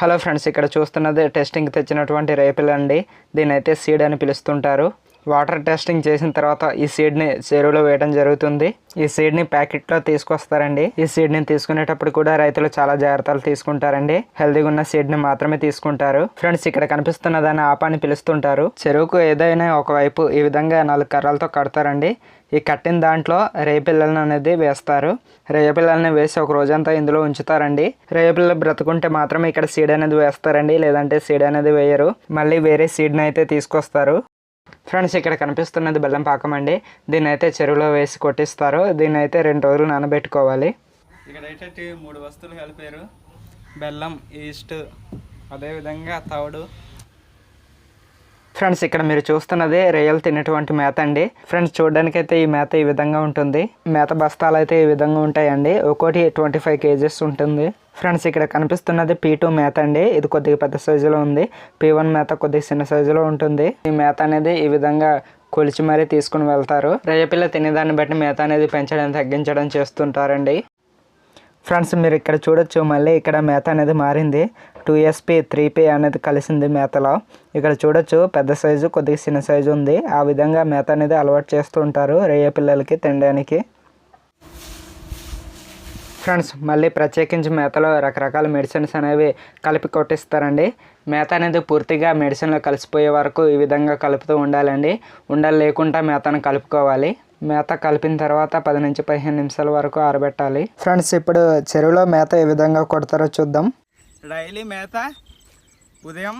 Hello friends ఇక్కడ చూస్తున్నది testing తెచ్చినటువంటి రేపిల్ అండి. దీని అయితే సీడ్ అని పిలుస్తుంటారు. వాటర్ టెస్టింగ్ చేసిన తర్వాత ఈ సీడ్ని చెరువులో వేయడం జరుగుతుంది. ఈ సీడ్ని ప్యాకెట్లో తీసుకొస్తారండి. ఈ సీడ్ని తీసుకునేటప్పుడు కూడా రైతులు చాలా జాగ్రత్తలు తీసుకుంటారండి. హెల్దీగా ఉన్న సీడ్ని మాత్రమే తీసుకుంటారు. ఫ్రెండ్స్ ఇక్కడ కనిపిస్తున్న దాన్ని ఆపాని పిలుస్తుంటారు. చెరువుకు ఏదైనా ఒకవైపు ఈ విధంగా నాలుగు కర్రలతో కడతారండి. ఈ కట్టిన దాంట్లో రేపిల్లలను అనేది వేస్తారు. రేయపిల్లల్ని వేసి ఒక రోజంతా ఇందులో ఉంచుతారండి. రేయపిల్లలు బ్రతుకుంటే మాత్రమే ఇక్కడ సీడ్ అనేది వేస్తారండి. లేదంటే సీడ్ అనేది వేయరు. మళ్ళీ వేరే సీడ్ని అయితే తీసుకొస్తారు. ఫ్రెండ్స్ ఇక్కడ కనిపిస్తున్నది బెల్లం పాకం అండి. దీన్ని అయితే చెరువులో వేసి కొట్టిస్తారు. దీన్ని అయితే రెండు రోజులు నానబెట్టుకోవాలి. ఇక్కడైతే మూడు వస్తువులు కలిపారు. బెల్లం ఈస్ట్ అదేవిధంగా తవుడు ఫ్రెండ్స్ ఇక్కడ మీరు చూస్తున్నది రొయ్యలు తినేటువంటి మేత అండి. ఫ్రెండ్స్ చూడడానికి అయితే ఈ మేత ఈ విధంగా ఉంటుంది. మేత బస్తాలు అయితే ఈ విధంగా ఉంటాయండి. ఒక్కోటి ట్వంటీ ఫైవ్ కేజెస్ ఉంటుంది. ఫ్రెండ్స్ ఇక్కడ కనిపిస్తున్నది పీ టూ మేత అండి. ఇది కొద్దిగా పెద్ద సైజులో ఉంది. పీ వన్ మేత కొద్దిగా చిన్న సైజులో ఉంటుంది. ఈ మేత అనేది ఈ విధంగా కొలిచి మరీ తీసుకుని వెళ్తారు. రొయ్యపిల్ల తినేదాన్ని బట్టి మేత అనేది పెంచడం తగ్గించడం చేస్తుంటారండి. ఫ్రెండ్స్ మీరు ఇక్కడ చూడొచ్చు మళ్ళీ ఇక్కడ మేత అనేది మారింది. టూ ఎస్పి త్రీ పీ అనేది కలిసింది మేతలో. ఇక్కడ చూడొచ్చు పెద్ద సైజు కొద్దిగా చిన్న సైజు ఉంది. ఆ విధంగా మేత అనేది అలవాటు చేస్తూ ఉంటారు రేయ పిల్లలకి తినడానికి. ఫ్రెండ్స్ మళ్ళీ ప్రత్యేకించి మేతలో రకరకాల మెడిసిన్స్ అనేవి కలిపి కొట్టిస్తారండి. మేత అనేది పూర్తిగా మెడిసిన్లో కలిసిపోయే వరకు ఈ విధంగా కలుపుతూ ఉండాలండి. ఉండాలి లేకుండా మేతను కలుపుకోవాలి. మేత కలిపిన తర్వాత పది నుంచి పదిహేను నిమిషాల వరకు ఆరబెట్టాలి. ఫ్రెండ్స్ ఇప్పుడు చెరువులో మేత ఏ విధంగా కొడతారో చూద్దాం. డైలీ మేత ఉదయం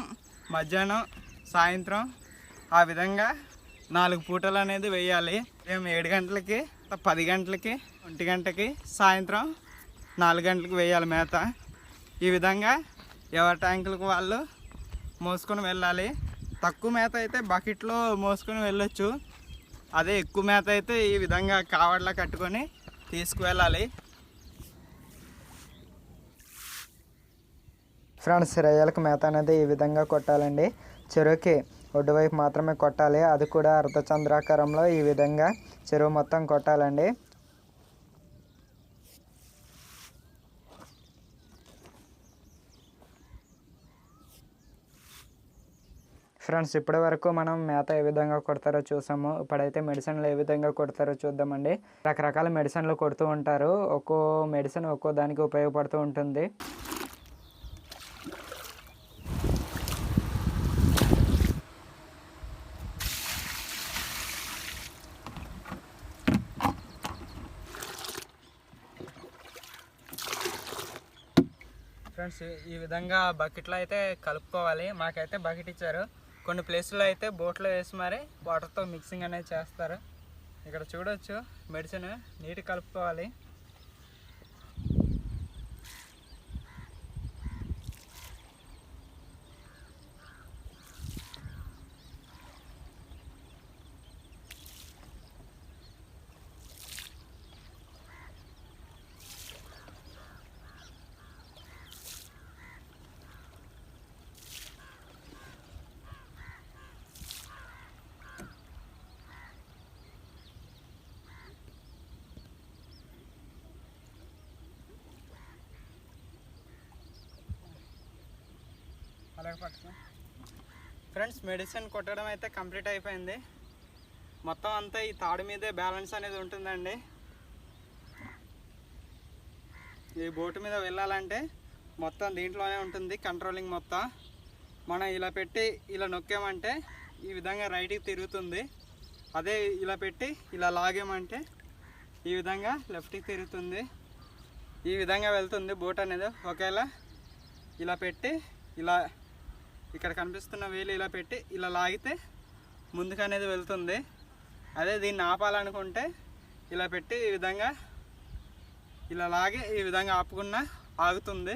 మధ్యాహ్నం సాయంత్రం ఆ విధంగా నాలుగు పూటలు అనేది వేయాలి. ఉదయం ఏడు గంటలకి పది గంటలకి ఒంటి గంటకి సాయంత్రం నాలుగు గంటలకు వేయాలి మేత. ఈ విధంగా ఎవరి ట్యాంకులకు వాళ్ళు మోసుకొని వెళ్ళాలి. తక్కువ మేత అయితే బకెట్లో మోసుకొని వెళ్ళొచ్చు. అదే ఎక్కువ మేత అయితే ఈ విధంగా కావడ్లా కట్టుకొని తీసుకువెళ్ళాలి. ఫ్రెండ్స్ రొయ్యలకు మేత అనేది ఈ విధంగా కొట్టాలండి. చెరువుకి ఒడ్డు వైపు మాత్రమే కొట్టాలి. అది కూడా అర్ధచంద్రాకారంలో ఈ విధంగా చెరువు మొత్తం కొట్టాలండి. ఫ్రెండ్స్ ఇప్పటి వరకు మనం మేత ఏ విధంగా కొడతారో చూసాము. ఇప్పుడైతే మెడిసిన్లు ఏ విధంగా కొడతారో చూద్దామండి. రకరకాల మెడిసిన్లు కొడుతూ ఉంటారు. ఒక్కో మెడిసిన్ ఒక్కో దానికి ఉపయోగపడుతూ ఉంటుంది. ఫ్రెండ్స్ ఈ విధంగా బకెట్లో అయితే కలుపుకోవాలి. మాకైతే బకెట్ ఇచ్చారు. కొన్ని ప్లేసుల్లో అయితే బోట్లో వేసి మరి వాటర్తో మిక్సింగ్ అనేది చేస్తారు. ఇక్కడ చూడొచ్చు మెడిసిన్ నీట్ కలుపుకోవాలి. అలాగే పట్టుకో. ఫ్రెండ్స్ మెడిసిన్ కొట్టడం అయితే కంప్లీట్ అయిపోయింది. మొత్తం అంతా ఈ తాడు మీదే బ్యాలెన్స్ అనేది ఉంటుందండి. ఈ బోటు మీద వెళ్ళాలంటే మొత్తం దీంట్లోనే ఉంటుంది కంట్రోలింగ్ మొత్తం. మనం ఇలా పెట్టి ఇలా నొక్కామంటే ఈ విధంగా రైట్కి తిరుగుతుంది. అదే ఇలా పెట్టి ఇలా లాగామంటే ఈ విధంగా లెఫ్ట్కి తిరుగుతుంది. ఈ విధంగా వెళ్తుంది బోట్ అనేది. ఒకవేళ ఇలా పెట్టి ఇలా ఇక్కడ కనిపిస్తున్న వేలు ఇలా పెట్టి ఇలా లాగితే ముందుకు అనేది వెళ్తుంది. అదే దీన్ని ఆపాలనుకుంటే ఇలా పెట్టి ఈ విధంగా ఇలా లాగి ఈ విధంగా ఆపుకున్నా ఆగుతుంది.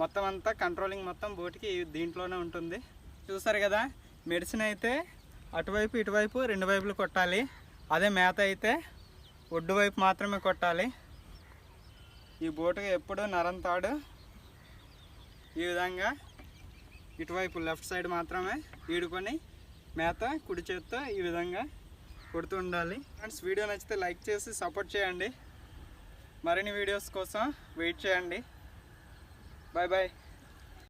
మొత్తం అంతా కంట్రోలింగ్ మొత్తం బోటికి దీంట్లోనే ఉంటుంది. చూసారు కదా మెడిసిన్ అయితే అటువైపు ఇటువైపు రెండు వైపులు కొట్టాలి. అదే మేత అయితే ఒడ్డు వైపు మాత్రమే కొట్టాలి. ఈ బోటుకి ఎప్పుడు నరం తాడు. ఈ విధంగా ఇటువైపు లెఫ్ట్ సైడ్ మాత్రమే ఈడుకొని మేత కుడి చేత్తో ఈ విధంగా కొడుతూ ఉండాలి. ఫ్రెండ్స్ వీడియో నచ్చితే లైక్ చేసి సపోర్ట్ చేయండి. మరిన్ని వీడియోస్ కోసం వెయిట్ చేయండి. Bye bye